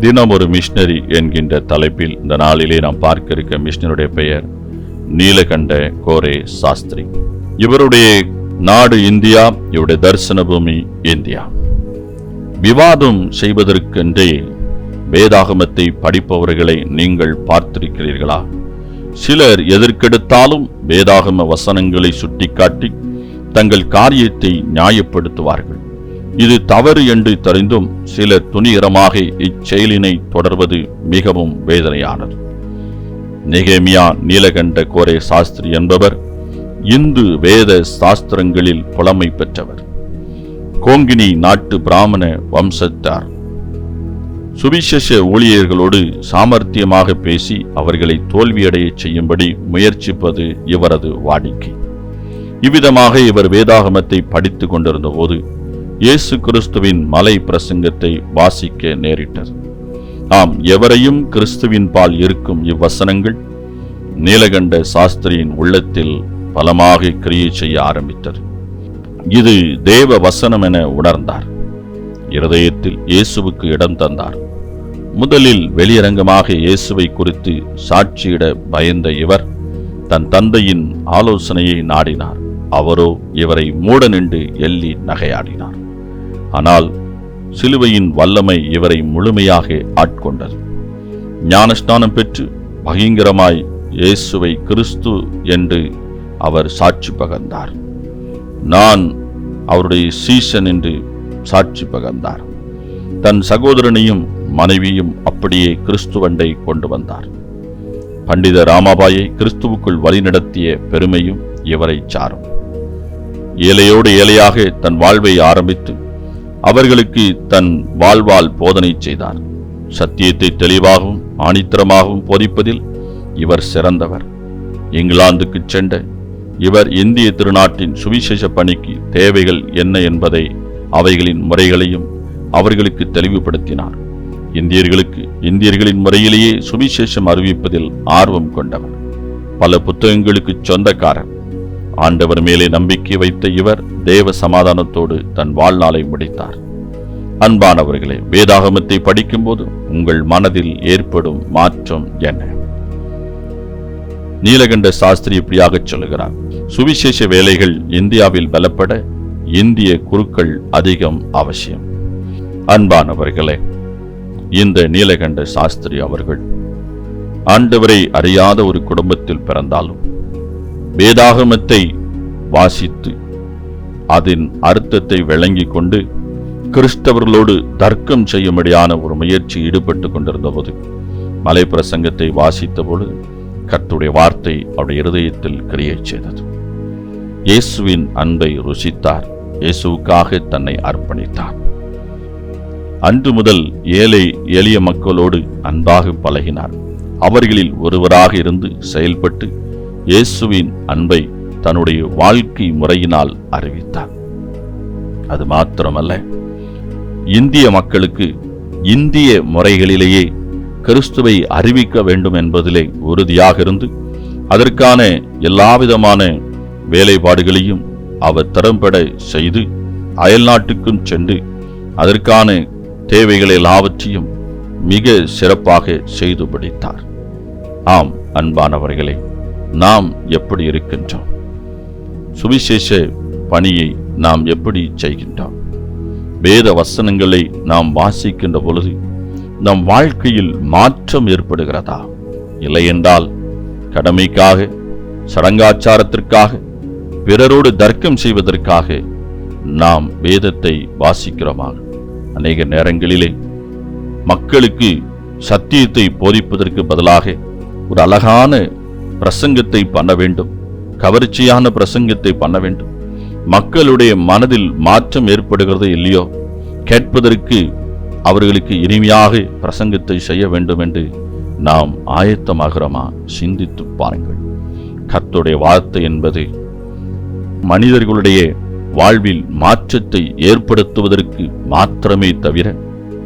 தினம் ஒரு மிஷினரி என்கின்ற தலைப்பில் இந்த நாளிலே நாம் பார்க்க இருக்க மிஷினருடைய பெயர் நீலகண்ட கோரே சாஸ்திரி. இவருடைய நாடு இந்தியா இவருடைய தரிசன பூமி இந்தியா. விவாதம் செய்வதற்கென்றே வேதாகமத்தை படிப்பவர்களை நீங்கள் பார்த்திருக்கிறீர்களா? சிலர் எதற்கெடுத்தாலும் வேதாகம வசனங்களை சுட்டிக்காட்டி தங்கள் காரியத்தை நியாயப்படுத்துவார்கள். இது தவறு என்று தெரிந்தும் சில துணிகரமாக இச்செயலினை தொடர்வது மிகவும் வேதனையானது. நெகேமியா நீலகண்ட கோரே சாஸ்திரி என்பவர் இந்து வேத சாஸ்திரங்களில் புலமை பெற்றவர். கோங்கினி நாட்டு பிராமண வம்சத்தார். சுவிசேஷ ஊழியர்களோடு சாமர்த்தியமாக பேசி அவர்களை தோல்வியடையச் செய்யும்படி முயற்சிப்பது இவரது வாடிக்கை. இவ்விதமாக இவர் வேதாகமத்தை படித்துக் கொண்டிருந்த போது இயேசு கிறிஸ்துவின் மலை பிரசங்கத்தை வாசிக்க நேரிட்டது. ஆம் எவரையும் கிறிஸ்துவின் பால் இருக்கும் இவ்வசனங்கள் நீலகண்ட சாஸ்திரியின் உள்ளத்தில் பலமாக கிரியை செய்ய ஆரம்பித்தது. இது தேவ வசனம் என உணர்ந்தார். இருதயத்தில் இயேசுவுக்கு இடம் தந்தார். முதலில் வெளியரங்கமாக இயேசுவை குறித்து சாட்சியிட பயந்த இவர் தன் தந்தையின் ஆலோசனையை நாடினார். அவரோ இவரை மூட நின்று எள்ளி நகையாடினார். ஆனால் சிலுவையின் வல்லமை இவரை முழுமையாக ஆட்கொண்டது. ஞானஸ்நானம் பெற்று பயங்கரமாய் இயேசுவை கிறிஸ்து என்று அவர் சாட்சி பகர்ந்தார். நான் அவருடைய சீசன் என்று சாட்சி பகர்ந்தார். தன் சகோதரனையும் மனைவியும் அப்படியே கிறிஸ்துவண்டை கொண்டு வந்தார். பண்டித ராமாபாயை கிறிஸ்துவுக்குள் வழிநடத்திய பெருமையும் இவரை சாரும். ஏழையோடு ஏழையாக தன் வாழ்வை ஆரம்பித்து அவர்களுக்கு தன் வாழ்வால் போதனை செய்தார். சத்தியத்தை தெளிவாகவும் ஆணித்தரமாகவும் போதிப்பதில் இவர் சிறந்தவர். இங்கிலாந்துக்கு சென்ற இவர் இந்திய திருநாட்டின் சுவிசேஷ பணிக்கு தேவைகள் என்ன என்பதை அவைகளின் முறைகளையும் அவர்களுக்கு தெளிவுபடுத்தினார். இந்தியர்களுக்கு இந்தியர்களின் முறையிலேயே சுவிசேஷம் அறிவிப்பதில் ஆர்வம் கொண்டவர். பல புத்தகங்களுக்கு சொந்தக்காரர். ஆண்டவர் மேலே நம்பிக்கை வைத்த இவர் தேவ சமாதானத்தோடு தன் வாழ்நாளை முடித்தார். அன்பானவர்களே வேதாகமத்தை படிக்கும்போது உங்கள் மனதில் ஏற்படும் மாற்றம் என்ன? நீலகண்ட சாஸ்திரி இப்படியாக சொல்லுகிறார் சுவிசேஷ வேலைகள் இந்தியாவில் பலப்பட இந்திய குருக்கள் அதிகம் அவசியம். அன்பானவர்களே இந்த நீலகண்ட சாஸ்திரி அவர்கள் ஆண்டவரை அறியாத ஒரு குடும்பத்தில் பிறந்தாலும் வேதாகமத்தை வாசித்து அதன் அர்த்தத்தை விளங்கிக் கொண்டு கிறிஸ்தவர்களோடு தர்க்கம் செய்யும்படியான ஒரு முயற்சி ஈடுபட்டு கொண்டிருந்த போது மலை பிரசங்கத்தை வாசித்தபோது பொழுது கர்த்துடைய வார்த்தை அவருடைய இருதயத்தில் கிரியை செய்தது. இயேசுவின் அன்பை ருசித்தார். இயேசுவுக்காக தன்னை அர்ப்பணித்தார். அன்று முதல் ஏழை எளிய மக்களோடு அன்பாக பழகினார். அவர்களில் ஒருவராக இருந்து செயல்பட்டு இயேசுவின் அன்பை தன்னுடைய வாழ்க்கை முறையினால் அறிவித்தார். அது மாத்திரமல்ல இந்திய மக்களுக்கு இந்திய முறைகளிலேயே கிறிஸ்துவை அறிவிக்க வேண்டும் என்பதிலே உறுதியாக இருந்து அதற்கான எல்லாவிதமான வேலைப்பாடுகளையும் அவர் திறம்பட செய்து அயல்நாட்டுக்கும் சென்று அதற்கான தேவைகள் எல்லாவற்றையும் மிக சிறப்பாக செய்து பிடித்தார் ஆம் அன்பானவர்களே நாம் எப்படி இருக்கின்றோம்? சுவிசேஷ பணியை நாம் எப்படி செய்கின்றோம்? வேத வசனங்களை நாம் வாசிக்கின்ற பொழுது நம் வாழ்க்கையில் மாற்றம் ஏற்படுகிறதா? இல்லையென்றால் கடமைக்காக சடங்காச்சாரத்திற்காக பிறரோடு தர்க்கம் செய்வதற்காக நாம் வேதத்தை வாசிக்கிறோமாக அநேக நேரங்களிலே மக்களுக்கு சத்தியத்தை போதிப்பதற்கு பதிலாக ஒரு அழகான பிரசங்கத்தை பண்ண வேண்டும். கவர்ச்சியான பிரசங்கத்தை பண்ண வேண்டும். மக்களுடைய மனதில் மாற்றம் ஏற்படுகிறதோ இல்லையோ கேட்பதற்கு அவர்களுக்கு இனிமையாக பிரசங்கத்தை செய்ய வேண்டும் என்று நாம் ஆயத்தமாகிறோமா சிந்தித்து பாருங்கள். கத்துடைய வார்த்தை என்பது மனிதர்களுடைய வாழ்வில் மாற்றத்தை ஏற்படுத்துவதற்கு மாத்திரமே தவிர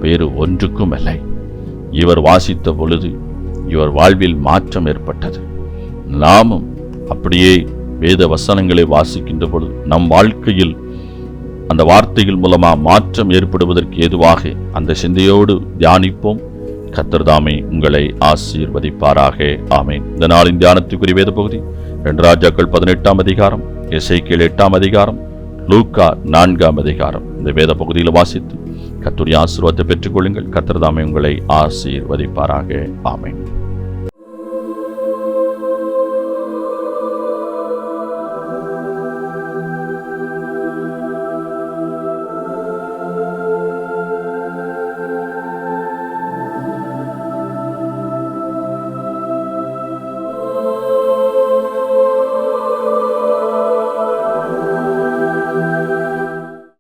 வேறு ஒன்றுக்கும் இல்லை. இவர் வாசித்த பொழுது இவர் வாழ்வில் மாற்றம் ஏற்பட்டது. நாமும் அப்படியே வேத வசனங்களை வாசிக்கின்ற பொழுது நம் வாழ்க்கையில் அந்த வார்த்தைகள் மூலமா மாற்றம் ஏற்படுவதற்கு ஏதுவாக அந்த சிந்தையோடு தியானிப்போம். கத்தர்தாமே உங்களை ஆசீர்வதிப்பாராக. ஆமேன். இந்த நாளின் தியானத்துக்குரிய வேத பகுதி ரெண்டு ராஜாக்கள் பதினெட்டாம் அதிகாரம் எசைக்கேல் எட்டாம் அதிகாரம் லூக்கா நான்காம் அதிகாரம். இந்த வேத பகுதியில் வாசித்து கத்துடைய ஆசீர்வாதத்தை பெற்றுக்கொள்ளுங்கள். கத்தர்தாமே உங்களை ஆசீர்வதிப்பாராக. ஆமேன்.